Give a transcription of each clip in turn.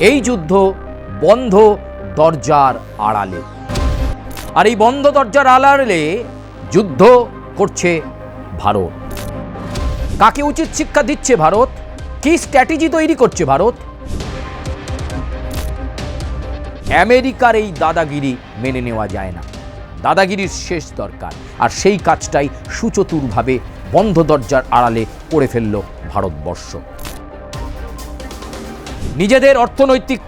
এই যুদ্ধ বন্ধ দরজার আড়ালে। আর এই বন্ধ দরজার আড়ালে যুদ্ধ করছে ভারত। কাকে উচিত শিক্ষা দিচ্ছে ভারত? কি স্ট্র্যাটেজি তৈরি করছে ভারত? আমেরিকার এই দাদাগিরি মেনে নেওয়া যায় না। দাদাগিরির শেষ দরকার। আর সেই কাজটাই সুচতুরভাবে বন্ধ দরজার আড়ালে করে ফেলল ভারতবর্ষ। নিজেদের অর্থনৈতিক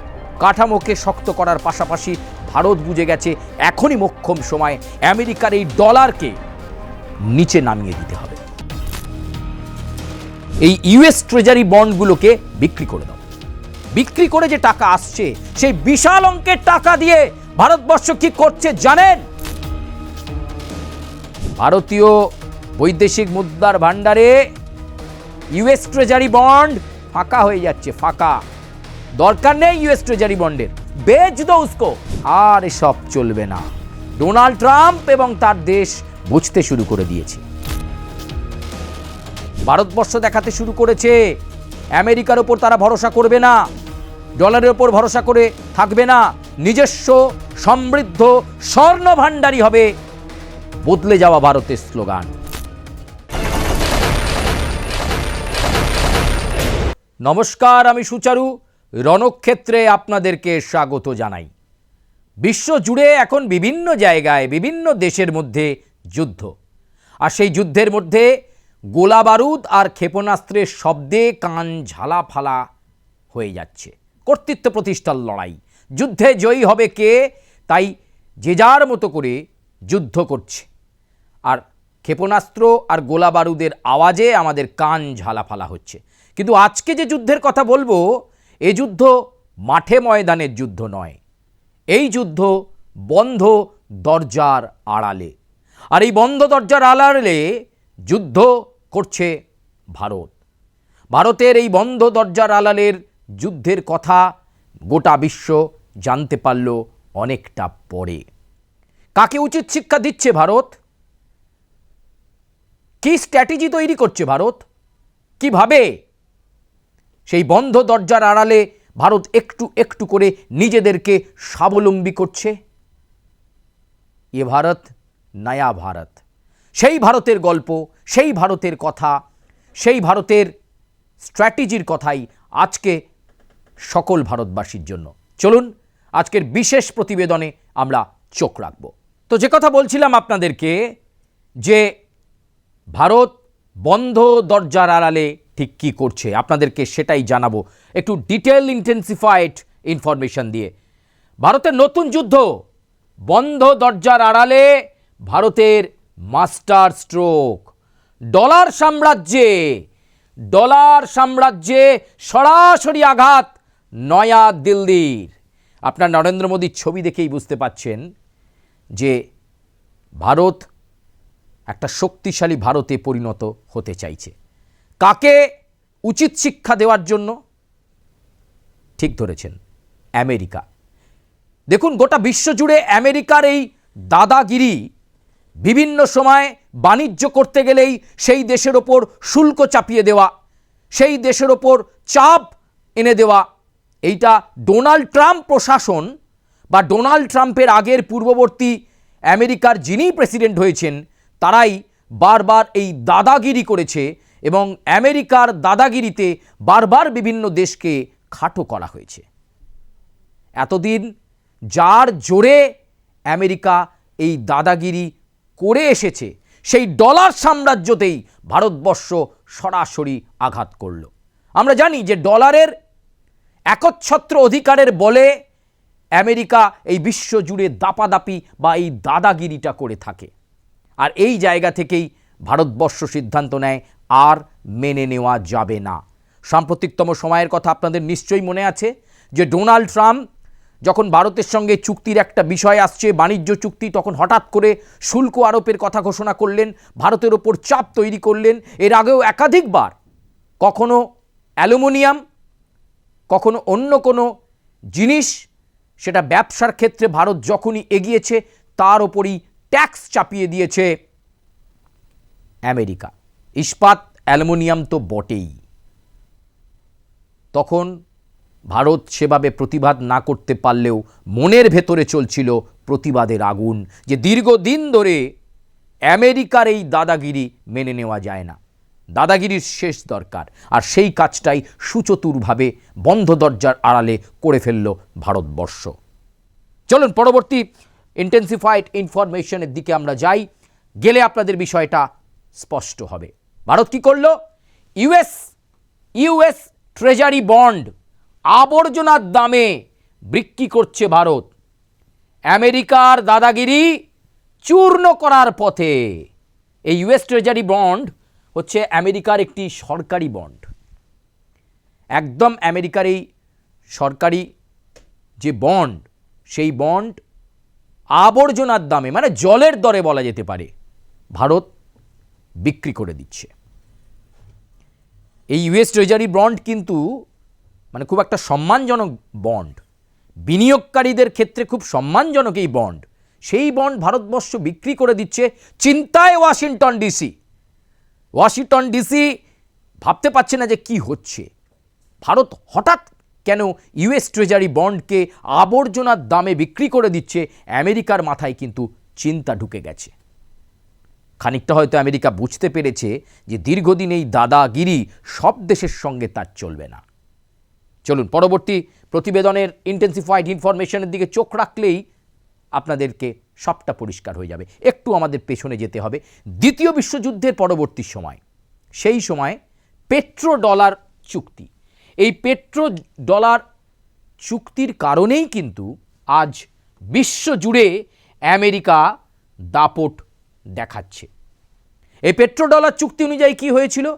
কাঠামোকে শক্ত করার পাশাপাশি ভারত বুঝে গেছে এখনই মোক্ষম সময় আমেরিকার এই ডলারকে নিচে নামিয়ে দিতে হবে। এই ইউএস ট্রেজারি বন্ডগুলোকে বিক্রি করে দাও। বিক্রি করে যে টাকা আসছে, সেই বিশাল অঙ্কের টাকা দিয়ে ভারতবর্ষ কি করছে জানেন? ভারতীয় বৈদেশিক মুদ্রার ভাণ্ডারে ইউএস ট্রেজারি বন্ড ফাঁকা হয়ে যাচ্ছে, ফাঁকা। দরকার নেই ইউএস ট্রেজারি বন্ডের বেচ দো উসকো, আর এসব চলবে না। ডোনাল্ড ট্রাম্প এবং তার দেশ বুঝতে শুরু করে দিয়েছে। ভারতবর্ষ দেখাতে শুরু করেছে, আমেরিকার ওপর তারা ভরসা করবে না, ডলারের ওপর ভরসা করে থাকবে না, নিজস্ব, সমৃদ্ধ, স্বর্ণ ভাণ্ডারী হবে, বদলে যাওয়া ভারতের স্লোগান। নমস্কার, আমি সুচারু। রণক্ষেত্রে আপনাদেরকে স্বাগত জানাই। বিশ্ব জুড়ে এখন বিভিন্ন জায়গায়, বিভিন্ন দেশের মধ্যে যুদ্ধ। আর সেই যুদ্ধের মধ্যে গোলা বারুদ আর ক্ষেপণাস্ত্রের শব্দে কান ঝালাফালা হয়ে যাচ্ছে। কর্তৃত্ব প্রতিষ্ঠার লড়াই। যুদ্ধে জয়ী হবে কে? তাই যে যার মতো করে যুদ্ধ করছে। আর ক্ষেপণাস্ত্র আর গোলা বারুদের আওয়াজে আমাদের কান ঝালাফালা হচ্ছে। কিন্তু আজকে যে যুদ্ধের কথা বলব এ যুদ্ধ মাঠে ময়দানের যুদ্ধ নয়। এই যুদ্ধ বন্ধ দরজার আড়ালে। আর এই বন্ধ দরজার আড়ালে যুদ্ধ করছে ভারত। ভারতের এই বন্ধ দরজার আড়ালের যুদ্ধের কথা গোটা বিশ্ব জানতে পারল অনেকটা পরে। কাকে উচিত শিক্ষা দিচ্ছে ভারত? কি স্ট্র্যাটেজি তৈরি করছে ভারত? কীভাবে সেই বন্ধ দরজার আড়ালে ভারত একটু একটু করে নিজেদেরকে স্বাবলম্বী করছে। এ ভারত, নয়া ভারত। সেই ভারতের গল্প, সেই ভারতের কথা, সেই ভারতের স্ট্র্যাটেজির কথাই আজকে সকল ভারতবাসীর জন্য। চলুন, আজকের বিশেষ প্রতিবেদনে আমরা চোখ রাখব। তো যে কথা বলছিলাম আপনাদেরকে, যে ভারত বন্ধ দরজার আড়ালে ঠিক কী করছে? আপনাদেরকে সেটাই জানাব। একটু ডিটেল ইন্টেন্সিফাইড ইনফরমেশন দিয়ে। ভারতের নতুন যুদ্ধ। বন্ধ দরজার আড়ালে ভারতের মাস্টার স্ট্রোক। ডলার সাম্রাজ্যে ডলার সাম্রাজ্যে সরাসরি আঘাত নয়া দিল্লির। আপনার নরেন্দ্র মোদীর ছবি দেখেই বুঝতে পাচ্ছেন যে ভারত একটা শক্তিশালী ভারতে পরিণত হতে চাইছে। কাকে উচিত শিক্ষা দেওয়ার জন্য? ঠিক ধরেছেন, আমেরিকা। দেখুন, গোটা বিশ্ব জুড়ে আমেরিকার এই দাদাগিরি বিভিন্ন সময় বাণিজ্য করতে গেলেই সেই দেশের ওপর শুল্ক চাপিয়ে দেওয়া, সেই দেশের ওপর চাপ এনে দেওয়া। এইটা ডোনাল্ড ট্রাম্প প্রশাসন বা ডোনাল্ড ট্রাম্পের আগের পূর্ববর্তী আমেরিকার যিনি প্রেসিডেন্ট হয়েছেন, তারাই বারবার এই দাদাগিরি করেছে এবং আমেরিকার দাদাগিরিতে বারবার বিভিন্ন দেশকে খাটো করা হয়েছে। এতদিন যার জোরে আমেরিকা এই দাদাগিরি করে এসেছে, সেই ডলার সাম্রাজ্যতেই ভারতবর্ষ সরাসরি আঘাত করল। আমরা জানি যে ডলারের একচ্ছত্র অধিকারের বলে আমেরিকা এই বিশ্ব জুড়ে দাপাদাপি বা এই দাদাগিরিটা করে থাকে। আর এই জায়গা থেকেই ভারতবর্ষ সিদ্ধান্ত নেয় আর মেনে নেওয়া যাবে না। সাম্প্রতিকতম সময়ের কথা আপনাদের নিশ্চয়ই মনে আছে যে ডোনাল্ড ট্রাম্প যখন ভারতের সঙ্গে চুক্তির একটা বিষয় আসছে, বাণিজ্য চুক্তি, তখন হঠাৎ করে শুল্ক আরোপের কথা ঘোষণা করলেন, ভারতের ওপর চাপ তৈরি করলেন, এর আগেও একাধিকবার। কখনো অ্যালুমিনিয়াম, কখনো অন্য কোনো জিনিস, সেটা ব্যবসার ক্ষেত্রে ভারত যখনই এগিয়েছে, তার ওপরই ট্যাক্স চাপিয়ে দিয়েছে আমেরিকা। ইস্পাত অ্যালুমিনিয়াম তো বটেই। তখন ভারত সেভাবে প্রতিবাদ না করতে পারলেও মনের ভেতরে চলছিল প্রতিবাদের আগুন যে দীর্ঘদিন ধরে আমেরিকার এই দাদাগিরি মেনে নেওয়া যায় না। দাদাগিরির শেষ দরকার, আর সেই কাজটাই সুচতুরভাবে বন্ধ দরজার আড়ালে করে ফেলল ভারতবর্ষ। চলুন, পরবর্তী ইন্টেন্সিফাইড ইনফরমেশনের দিকে আমরা যাই। গেলে আপনাদের বিষয়টা স্পষ্ট হবে। ভারত কি করল? ইউএস ইউএস ট্রেজারি বন্ড আবর্জনার দামে বিক্রি করছে ভারত। আমেরিকার দাদাগিরি চূর্ণ করার পথে এই ইউএস ট্রেজারি বন্ড হচ্ছে আমেরিকার একটি সরকারি বন্ড একদম আমেরিকার এই সরকারি যে বন্ড সেই বন্ড আবর্জনার দামে মানে জলের দরে বলা যেতে পারে, ভারত বিক্রি করে দিচ্ছে। এই ইউএস ট্রেজারি বন্ড কিন্তু মানে খুব একটা সম্মানজনক বন্ড বিনিয়োগকারীদের ক্ষেত্রে খুব সম্মানজনক এই বন্ড সেই বন্ড ভারতবর্ষ বিক্রি করে দিচ্ছে চিন্তায় ওয়াশিংটন ডিসি ওয়াশিংটন ডিসি ভাবতে পারছে না যে কি হচ্ছে। ভারত হঠাৎ কেন ইউএস ট্রেজারি বন্ডকে আবর্জনার দামে বিক্রি করে দিচ্ছে, আমেরিকার মাথায় কিন্তু চিন্তা ঢুকে গেছে। খানিকটা হয়তো আমেরিকা বুঝতে পেরেছে যে দীর্ঘদিন এই দাদাগিরি সব দেশের সঙ্গে তার চলবে না। চলুন, পরবর্তী প্রতিবেদনের ইন্টেন্সিফাইড ইনফরমেশনের দিকে চোখ রাখলেই আপনাদেরকে সবটা পরিষ্কার হয়ে যাবে। একটু আমাদের পেছনে যেতে হবে। দ্বিতীয় বিশ্বযুদ্ধের পরবর্তী সময়, সেই সময় পেট্রো ডলার চুক্তি। এই পেট্রো ডলার চুক্তির কারণেই কিন্তু আজ বিশ্বজুড়ে আমেরিকা দাপট দেখাচ্ছে। এই পেট্রো ডলার চুক্তি অনুযায়ী কি হয়েছিল?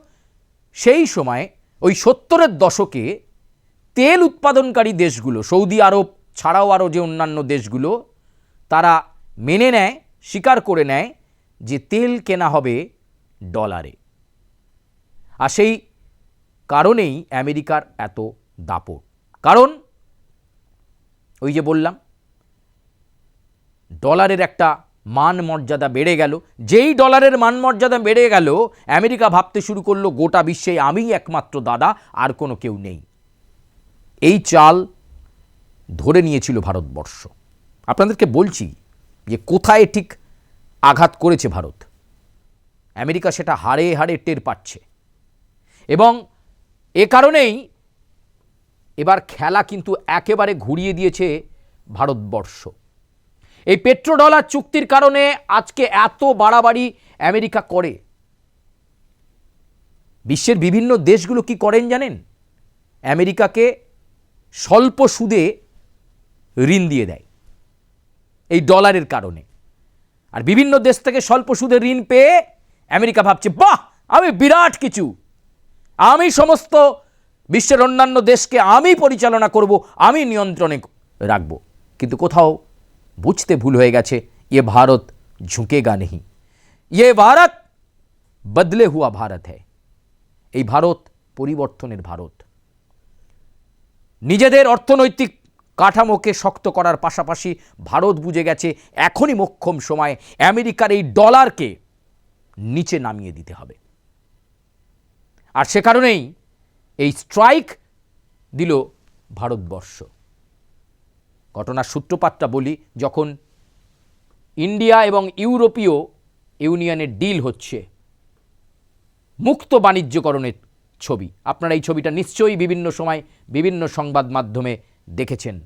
সেই সময় ওই সত্তরের দশকে তেল উৎপাদনকারী দেশগুলো, সৌদি আরব ছাড়াও আরও যে অন্যান্য দেশগুলো, তারা মেনে নেয়, স্বীকার করে নেয় যে তেল কেনা হবে ডলারে। আর সেই কারণেই আমেরিকার এত দাপট। কারণ ওই যে বললাম, ডলারের একটা মান মর্যাদা বেড়ে গেল। যেই ডলারের মান মর্যাদা বেড়ে গেল, আমেরিকা ভাবতে শুরু করল, গোটা বিশ্বে আমিই একমাত্র দাদা, আর কোনো কেউ নেই। এই চাল ধরে নিয়েছিল ভারতবর্ষ। আপনাদেরকে বলছি যে কোথায় ঠিক আঘাত করেছে ভারত? আমেরিকা সেটা হাড়ে হাড়ে টের পাচ্ছে। এবং এ কারণেই এবার খেলা কিন্তু একেবারে ঘুরিয়ে দিয়েছে ভারতবর্ষ। এই পেট্রো ডলার চুক্তির কারণে আজকে এত বাড়াবাড়ি আমেরিকা করে। বিশ্বের বিভিন্ন দেশগুলো কি করেন জানেন? আমেরিকাকে স্বল্প সুদে ঋণ দিয়ে দেয় এই ডলারের কারণে। আর বিভিন্ন দেশ থেকে স্বল্প সুদে ঋণ পেয়ে আমেরিকা ভাবছে, বাহ, আমি বিরাট কিছু। আমি সমস্ত বিশ্বের অন্যান্য দেশকে আমি পরিচালনা করব, আমি নিয়ন্ত্রণে রাখব। কিন্তু কোথাও বুঝতে ভুল হয়ে গেছে, এ ভারত ঝুঁকেগা নেই। ये ভারত বদলে হুয়া ভারত হ্যায়। এই ভারত পরিবর্তনের ভারত। নিজেদের অর্থনৈতিক কাঠামোকে শক্ত করার পাশাপাশি ভারত বুঝে গেছে, এখনই মোক্ষম সময় আমেরিকার এই ডলারকে নিচে নামিয়ে দিতে হবে। আর সে কারণেই এই স্ট্রাইক দিল ভারতবর্ষ। ঘটনার সূত্রপাতটা বলি, যখন ইন্ডিয়া এবং ইউরোপীয় ইউনিয়নের ডিল হচ্ছে, মুক্ত বাণিজ্যকরণের ছবি। আপনারা এই ছবিটা নিশ্চয়ই বিভিন্ন সময় বিভিন্ন সংবাদ মাধ্যমে দেখেছেন।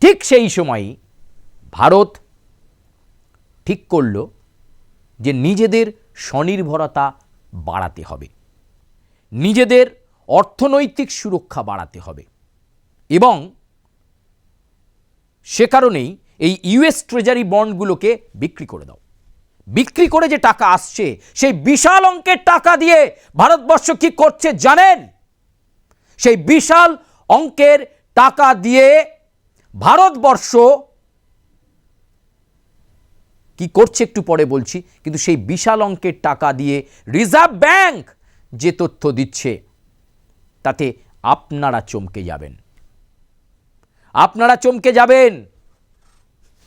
ঠিক সেই সময়ই ভারত ঠিক করল যে নিজেদের স্বনির্ভরতা বাড়াতে হবে। নিজেদের অর্থনৈতিক সুরক্ষা বাড়াতে হবে এবং সে কারণেই এই ইউএস ট্রেজারি বন্ডগুলোকে বিক্রি করে দাও। বিক্রি করে যে টাকা আসছে, সেই বিশাল অঙ্কের টাকা দিয়ে ভারতবর্ষ কি করছে জানেন? সেই বিশাল অঙ্কের টাকা দিয়ে ভারতবর্ষ কি করছে একটু পরে বলছি, কিন্তু সেই বিশাল অঙ্কের টাকা দিয়ে রিজার্ভ ব্যাংক যে তথ্য দিচ্ছে, তাতে আপনারা চমকে যাবেন। আপনারা চমকে যাবেন।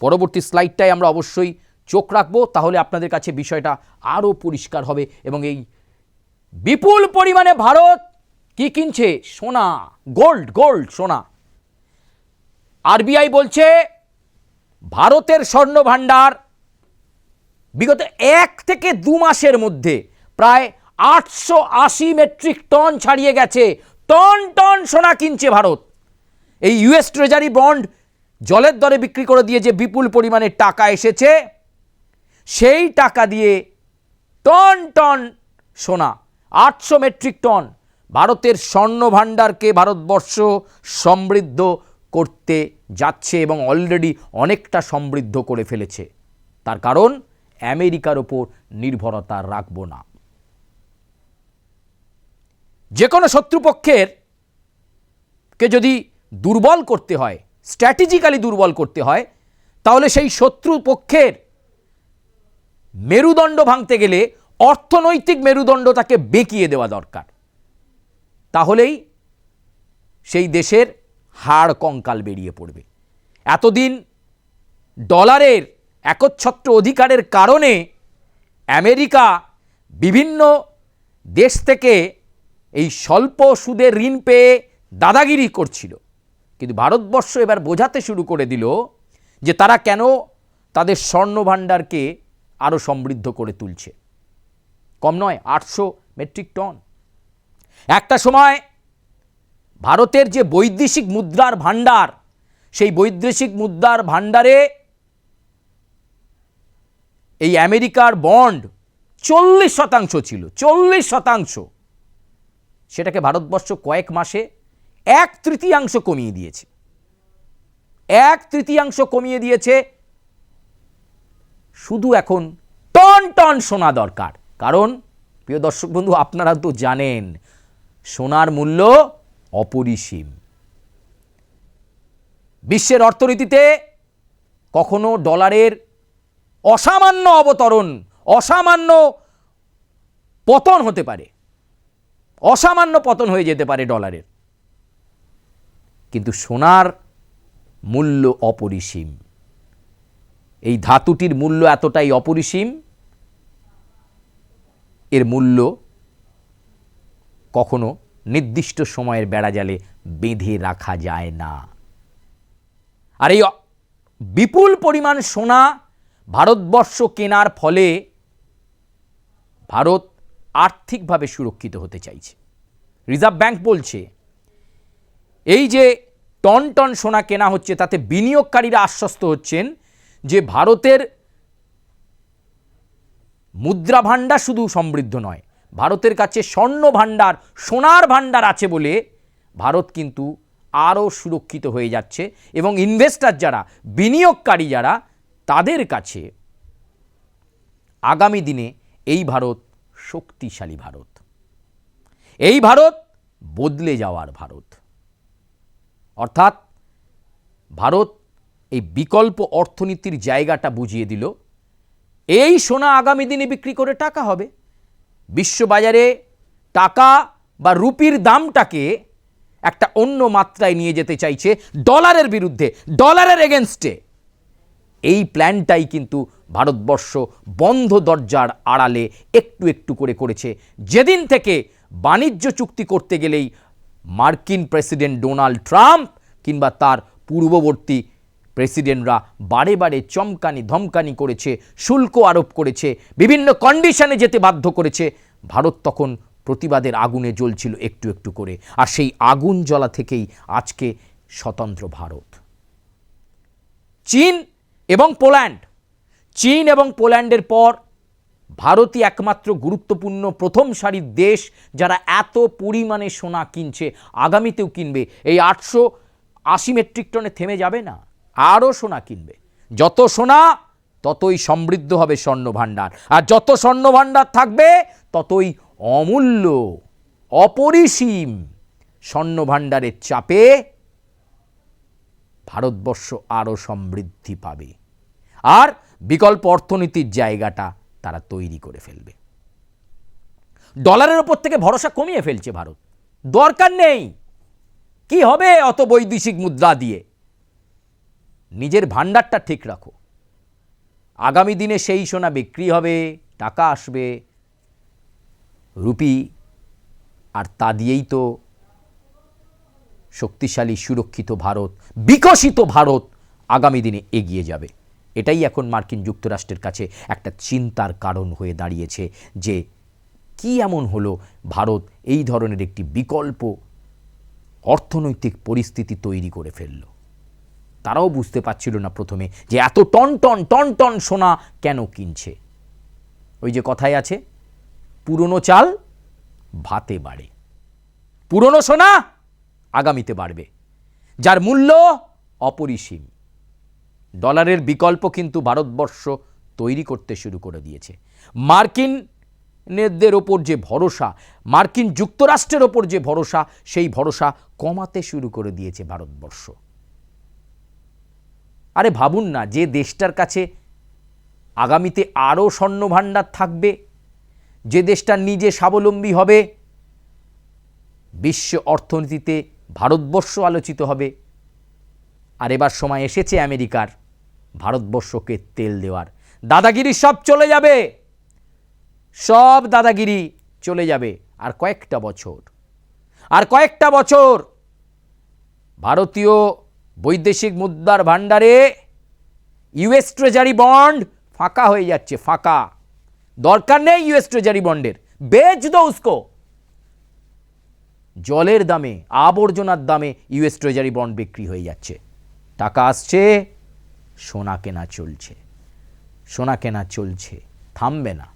পরবর্তী স্লাইডটায় আমরা অবশ্যই চোখ রাখব, তাহলে আপনাদের কাছে বিষয়টা আরও পরিষ্কার হবে এবং এই বিপুল পরিমাণে ভারত কি কিনছে? সোনা, গোল্ড গোল্ড, সোনা। আরবিআই বলছে, ভারতের স্বর্ণ ভাণ্ডার বিগত এক থেকে দু মাসের মধ্যে প্রায় আটশো আশি মেট্রিক টন ছাড়িয়ে গেছে। টন টন সোনা কিনছে ভারত। এই ইউএস ট্রেজারি বন্ড জলের দরে বিক্রি করে দিয়ে যে বিপুল পরিমাণে টাকা এসেছে, সেই টাকা দিয়ে টন টন সোনা, আটশো মেট্রিক টন ভারতের স্বর্ণ ভাণ্ডারকে ভারতবর্ষ সমৃদ্ধ করতে যাচ্ছে এবং অলরেডি অনেকটা সমৃদ্ধ করে ফেলেছে। তার কারণ, আমেরিকার ওপর নির্ভরতা রাখব না। যে কোনো শত্রুপক্ষের কে যদি দুর্বল করতে হয় স্ট্র্যাটেজিক্যালি দুর্বল করতে হয়, তাহলে সেই শত্রু পক্ষের মেরুদণ্ড ভাঙতে গেলে অর্থনৈতিক মেরুদণ্ড তাকে বেঁকিয়ে দেওয়া দরকার। তাহলেই সেই দেশের হাড় কঙ্কাল বেরিয়ে পড়বে। এতদিন ডলারের একচ্ছত্র অধিকারের কারণে আমেরিকা বিভিন্ন দেশ থেকে এই স্বল্প সুদের ঋণ পেয়ে দাদাগিরি করছিল। কিন্তু ভারতবর্ষ এবার বোঝাতে শুরু করে দিল যে তারা কেন তাদের স্বর্ণভাণ্ডারকে আরও সমৃদ্ধ করে তুলছে। কম নয়, আটশো মেট্রিক টন। একটা সময় ভারতের যে বৈদেশিক মুদ্রার ভাণ্ডার, সেই বৈদেশিক মুদ্রার ভাণ্ডারে এই আমেরিকার বন্ড চল্লিশ শতাংশ ছিল, চল্লিশ শতাংশ। সেটাকে ভারতবর্ষ কয়েক মাসে এক তৃতীয়াংশ কমিয়ে দিয়েছে। এক তৃতীয়াংশ কমিয়ে দিয়েছে। শুধু এখন টন টন সোনা দরকার। কারণ, প্রিয় দর্শক বন্ধু, আপনারা তো জানেন, সোনার মূল্য অপরিসীম। বিশ্বের অর্থনীতিতে কখনো ডলারের অসামান্য অবতরণ, অসামান্য পতন হতে পারে। অসামান্য পতন হয়ে যেতে পারে ডলারের। কিন্তু সোনার মূল্য অপরিসীম। এই ধাতুটির মূল্য এতটাই অপরিসীম, এর মূল্য কখনো নির্দিষ্ট সময়ের বেড়াজালে বেঁধে রাখা যায় না। আর এই বিপুল পরিমাণ সোনা ভারতবর্ষ কেনার ফলে ভারত আর্থিকভাবে সুরক্ষিত হতে চাইছে। রিজার্ভ ব্যাংক বলছে এই যে টন টন সোনা কেনা হচ্ছে, তাতে বিনিয়োগকারীরা আশ্বস্ত হচ্ছেন যে ভারতের মুদ্রা ভাণ্ডার শুধু সমৃদ্ধ নয়, ভারতের কাছে স্বর্ণ ভাণ্ডার, সোনার ভাণ্ডার আছে বলে ভারত কিন্তু আরও সুরক্ষিত হয়ে যাচ্ছে। এবং ইনভেস্টার যারা, বিনিয়োগকারী যারা, তাদের কাছে আগামী দিনে এই ভারত শক্তিশালী ভারত। এই ভারত বদলে যাওয়ার ভারত। অর্থাৎ ভারত এই বিকল্প অর্থনীতির জায়গাটা বুঝিয়ে দিল, এই সোনা আগামী দিনে বিক্রি করে টাকা হবে। বিশ্ববাজারে টাকা বা রুপির দামটাকে একটা অন্য মাত্রায় নিয়ে যেতে চাইছে ডলারের বিরুদ্ধে, ডলারের এগেনস্টে। এই প্ল্যানটাই কিন্তু ভারতবর্ষ বন্ধ দরজার আড়ালে একটু একটু করে করেছে। যেদিন থেকে বাণিজ্য চুক্তি করতে গেলেই মার্কিন প্রেসিডেন্ট ডোনাল্ড ট্রাম্প কিংবা তার পূর্ববর্তী প্রেসিডেন্টরা বারে বারে চমকানি ধমকানি করেছে, শুল্ক আরোপ করেছে, বিভিন্ন কন্ডিশনে যেতে বাধ্য করেছে। ভারত তখন প্রতিবাদের আগুনে জ্বলছিল একটু একটু করে। আর সেই আগুন জ্বলা থেকেই আজকে স্বতন্ত্র ভারত। চীন এবং পোল্যান্ড। চীন এবং পোল্যান্ডের পর ভারতই একমাত্র গুরুত্বপূর্ণ প্রথম সারির দেশ যারা এত পরিমাণে সোনা কিনছে, আগামীতেও কিনবে। এই আটশো আশি মেট্রিক টনে থেমে যাবে না, আরও সোনা কিনবে। যত সোনা, ততই সমৃদ্ধ হবে স্বর্ণ ভাণ্ডার আর যত স্বর্ণ ভাণ্ডার থাকবে, ততই অমূল্য, অপরিসীম স্বর্ণ ভাণ্ডারের চাপে ভারতবর্ষ আরও সমৃদ্ধি পাবে। আর বিকল্প অর্থনীতির জায়গাটা তারা তৈরি করে ফেলবে। ডলারের ওপর থেকে ভরসা কমিয়ে ফেলছে ভারত। দরকার নেই। কি হবে অত বৈদেশিক মুদ্রা দিয়ে? নিজের ভাণ্ডারটা ঠিক রাখো। আগামী দিনে সেই সোনা বিক্রি হবে, টাকা আসবে, রুপি, আর তা দিয়েই তো শক্তিশালী, সুরক্ষিত ভারত, বিকশিত ভারত আগামী দিনে এগিয়ে যাবে। এটাই এখন মার্কিন যুক্তরাষ্ট্রের কাছে একটা চিন্তার কারণ হয়ে দাঁড়িয়েছে যে কি এমন হলো ভারত এই ধরনের একটি বিকল্প অর্থনৈতিক পরিস্থিতি তৈরি করে ফেলল। তারাও বুঝতে পারছিল না প্রথমে যে এত টন টন টন টন সোনা কেন কিনছে। ওই যে কথায় আছে, পুরনো চাল ভাতে বাড়ে। পুরনো সোনা আগামীতে বাড়বে। যার মূল্য অপরিসীম। ডলারের বিকল্প কিন্তু ভারতবর্ষ তৈরি করতে শুরু করে দিয়েছে। মার্কিন নেতদের ওপর যে ভরসা, মার্কিন যুক্তরাষ্ট্রের ওপর যে ভরসা, সেই ভরসা কমাতে শুরু করে দিয়েছে ভারতবর্ষ। আরে ভাবুন না, যে দেশটার কাছে আগামীতে আরও স্বর্ণভাণ্ডার থাকবে, যে দেশটা নিজে স্বাবলম্বী হবে, বিশ্ব অর্থনীতিতে ভারতবর্ষ আলোচিত হবে। আর এবার সময় এসেছে আমেরিকার। ভারতবর্ষকে তেল দেওয়ার। দাদাগিরি সব চলে যাবে। সব দাদাগিরি চলে যাবে আর কয়েকটা বছর। আর কয়েকটা বছর ভারতীয় বৈদেশিক মুদ্রার ভাণ্ডারে ইউএস ট্রেজারি বন্ড ফাঁকা হয়ে যাচ্ছে, ফাঁকা। দরকার নেই ইউএস ট্রেজারি বন্ডের। বেচ দো উসকো। জলের দামে, আবর্জনার দামে ইউএস ট্রেজারি বন্ড বিক্রি হয়ে যাচ্ছে। টাকা আসছে সোনা কেনা চলছে, সোনা কেনা চলছে, থামবে না।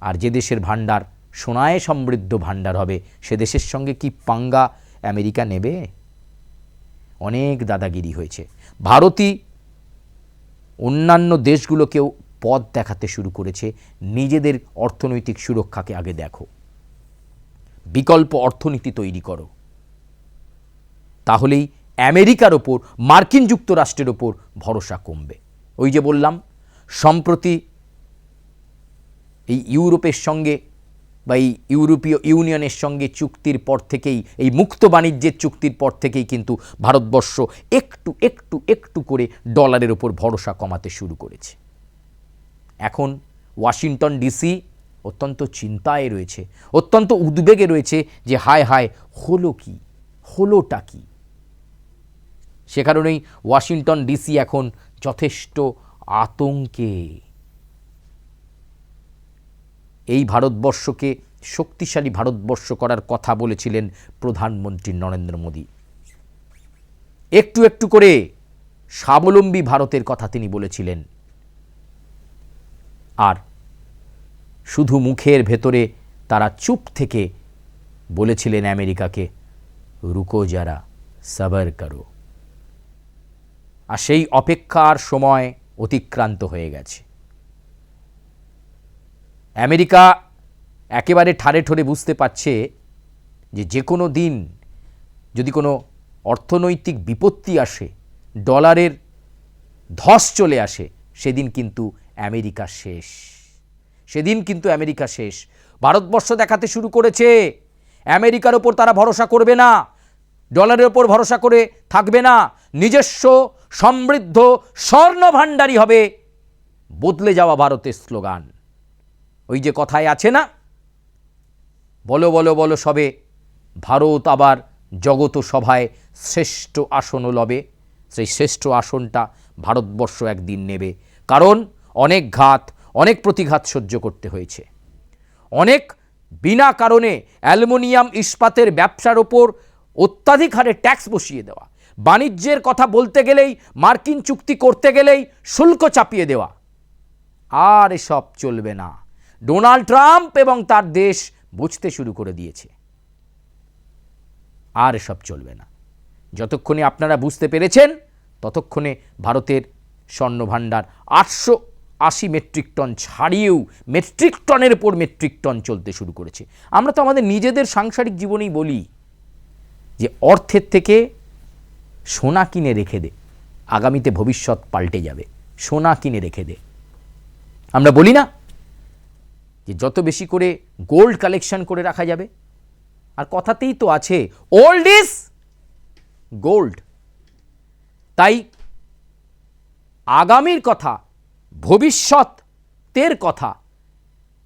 আর যে দেশের ভাণ্ডার, সোনায় সমৃদ্ধ ভাণ্ডার হবে, সে দেশের সঙ্গে কি পাঙ্গা আমেরিকা নেবে? অনেক দাদাগিরি হয়েছে। ভারতই অন্যান্য দেশগুলোকেও পথ দেখাতে শুরু করেছে। নিজেদের অর্থনৈতিক সুরক্ষাকে আগে দেখো। বিকল্প অর্থনীতি তৈরি করো। তাহলেই আমেরিকার ওপর, মার্কিন যুক্তরাষ্ট্রের ওপর ভরসা কমবে। ওই যে বললাম, সম্প্রতি এই ইউরোপের সঙ্গে বা এই ইউরোপীয় ইউনিয়নের সঙ্গে চুক্তির পর থেকেই, এই মুক্ত বাণিজ্যের চুক্তির পর থেকেই কিন্তু ভারতবর্ষ একটু একটু একটু করে ডলারের ওপর ভরসা কমাতে শুরু করেছে। এখন ওয়াশিংটন ডিসি অত্যন্ত চিন্তায় রয়েছে, অত্যন্ত উদ্বেগে রয়েছে যে হায় হায়, হলো কি? হলোটা কি? সে কারণেই ওয়াশিংটন ডিসি এখন যথেষ্ট আতঙ্কে। এই ভারতবর্ষকে শক্তিশালী ভারতবর্ষ করার কথা বলেছিলেন প্রধানমন্ত্রী নরেন্দ্র মোদী। একটু একটু করে স্বাবলম্বী ভারতের কথা তিনি বলেছিলেন। আর শুধু মুখের ভেতরে তারা চুপ থেকে বলেছিলেন আমেরিকাকে, রুকো যারা, সাবার করো। আর সেই অপেক্ষার সময় অতিক্রান্ত হয়ে গেছে। আমেরিকা একেবারে ঠারে ঠোরে বুঝতে পারছে যে যে কোনো দিন যদি কোনো অর্থনৈতিক বিপত্তি আসে, ডলারের ধস চলে আসে, সেদিন কিন্তু আমেরিকা শেষ। সেদিন কিন্তু আমেরিকা শেষ। ভারতবর্ষ দেখাতে শুরু করেছে, আমেরিকার ওপর তারা ভরসা করবে না, ডলারের ওপর ভরসা করে থাকবে না, নিজস্ব সমৃদ্ধ স্বর্ণ ভাণ্ডারী হবে। বদলে যাওয়া ভারতের স্লোগান। ওই যে কথায় আছে না? বলো বলো বলো সবে, ভারত আবার জগত সভায় শ্রেষ্ঠ আসনও লবে। সেই শ্রেষ্ঠ আসনটা ভারতবর্ষ একদিন নেবে। কারণ অনেক ঘাত, অনেক প্রতিঘাত সহ্য করতে হয়েছে। অনেক বিনা কারণে অ্যালুমিনিয়াম ইস্পাতের ব্যবসার ওপর অত্যাধিক হারে ট্যাক্স বসিয়ে দেওয়া। বাণিজ্যের কথা বলতে গেলেই, মার্কিন চুক্তি করতে গেলেই শুল্ক চাপিয়ে দেওয়া। আর এসব চলবে না। ডোনাল্ড ট্রাম্প এবং তার দেশ বুঝতে শুরু করে দিয়েছে। আর এসব চলবে না। যতক্ষণে আপনারা বুঝতে পেরেছেন, ততক্ষণে ভারতের স্বর্ণভাণ্ডার আটশো আশি মেট্রিক টন ছাড়িয়েও মেট্রিক টনের উপর মেট্রিক টন চলতে শুরু করেছে। আমরা তো আমাদের নিজেদের সাংসারিক জীবনেই বলি যে অর্থের থেকে সোনা কিনে রেখে দে। আগামীতে ভবিষ্যৎ পাল্টে যাবে। সোনা কিনে রেখে দে। আমরা বলি না যে যত বেশি করে গোল্ড কালেকশন করে রাখা যাবে। আর কথাতেই তো আছে ওল্ড ইজ গোল্ড তাই আগামীর কথা, ভবিষ্যতের কথা,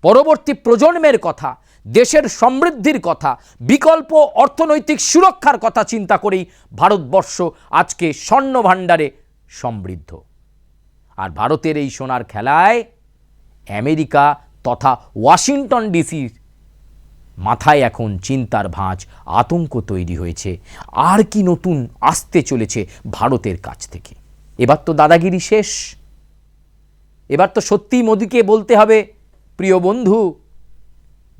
পরবর্তী প্রজন্মের কথা দেশের সমৃদ্ধির কথা, বিকল্প অর্থনৈতিক সুরক্ষার কথা চিন্তা করেই ভারতবর্ষ আজকে স্বর্ণ ভাণ্ডারে সমৃদ্ধ। আর ভারতের এই সোনার খেলায় আমেরিকা তথা ওয়াশিংটন ডিসির মাথায় এখন চিন্তার ভাঁজ, আতঙ্ক তৈরি হয়েছে। আর কি নতুন আসতে চলেছে ভারতের কাছ থেকে। এবার তো দাদাগিরি শেষ। এবার তো সত্যিই মোদিকে বলতে হবে, প্রিয় বন্ধু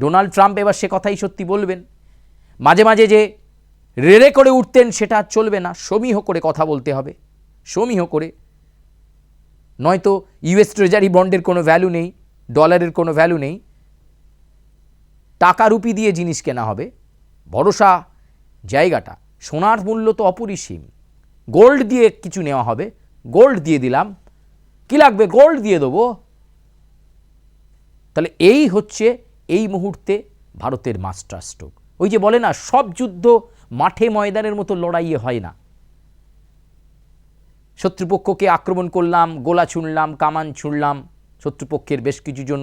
ডোনাল্ড ট্রাম্প এবার সে কথাই সত্যি বলবেন। মাঝে মাঝে যে রেড়ে করে উঠতেন সেটা আর চলবে না, সমীহ করে কথা বলতে হবে, সমীহ করে। নয়তো ইউএস ট্রেজারি বন্ডের কোনো ভ্যালু নেই, ডলারের কোনো ভ্যালু নেই। টাকা রুপি দিয়ে জিনিস কেনা হবে, ভরসা জায়গাটা, সোনার মূল্য তো অপরিসীম। গোল্ড দিয়ে কিছু নেওয়া হবে, গোল্ড দিয়ে দিলাম, কি লাগবে গোল্ড দিয়ে দেবো? তাহলে এই হচ্ছে এই মুহূর্তে ভারতের মাস্টার স্ট্রোক। ওই যে বলে না, সব যুদ্ধ মাঠে ময়দানের মতো লড়াইয়ে হয় না। শত্রুপক্ষকে আক্রমণ করলাম, গোলা ছুঁড়লাম, কামান ছুঁড়লাম, শত্রুপক্ষের বেশ কিছুজন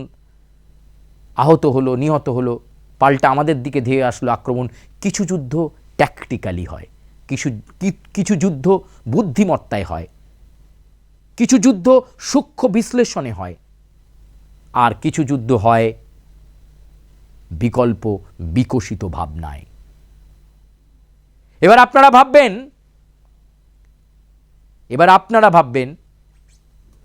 আহত হলো, নিহত হলো, পাল্টা আমাদের দিকে ধেয়ে আসলো আক্রমণ। কিছু যুদ্ধ ট্যাকটিক্যালি হয়, কিছু কিছু যুদ্ধ বুদ্ধিমত্তায় হয়, কিছু যুদ্ধ সূক্ষ্ম বিশ্লেষণে হয়, আর কিছু যুদ্ধ হয় বিকল্প, বিকশিত ভাবনায়। এবার আপনারা ভাববেন, এবার আপনারা ভাববেন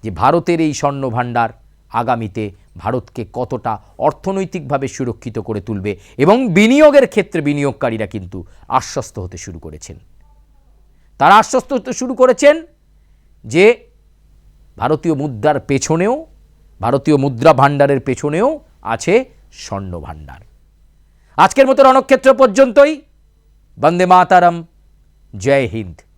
যে ভারতের এই স্বর্ণ ভাণ্ডার আগামীতে ভারতকে কতটা অর্থনৈতিকভাবে সুরক্ষিত করে তুলবে এবং বিনিয়োগের ক্ষেত্রে বিনিয়োগকারীরা কিন্তু আশ্বস্ত হতে শুরু করেছেন। তারা আশ্বস্ত হতে শুরু করেছেন যে ভারতীয় মুদ্রার পেছনেও, ভারতীয় মুদ্রা ভাণ্ডারের পেছনেও আছে স্বর্ণ ভাণ্ডার আজকের মতো রণক্ষেত্র পর্যন্তই। বন্দে মাতারাম। জয় হিন্দ।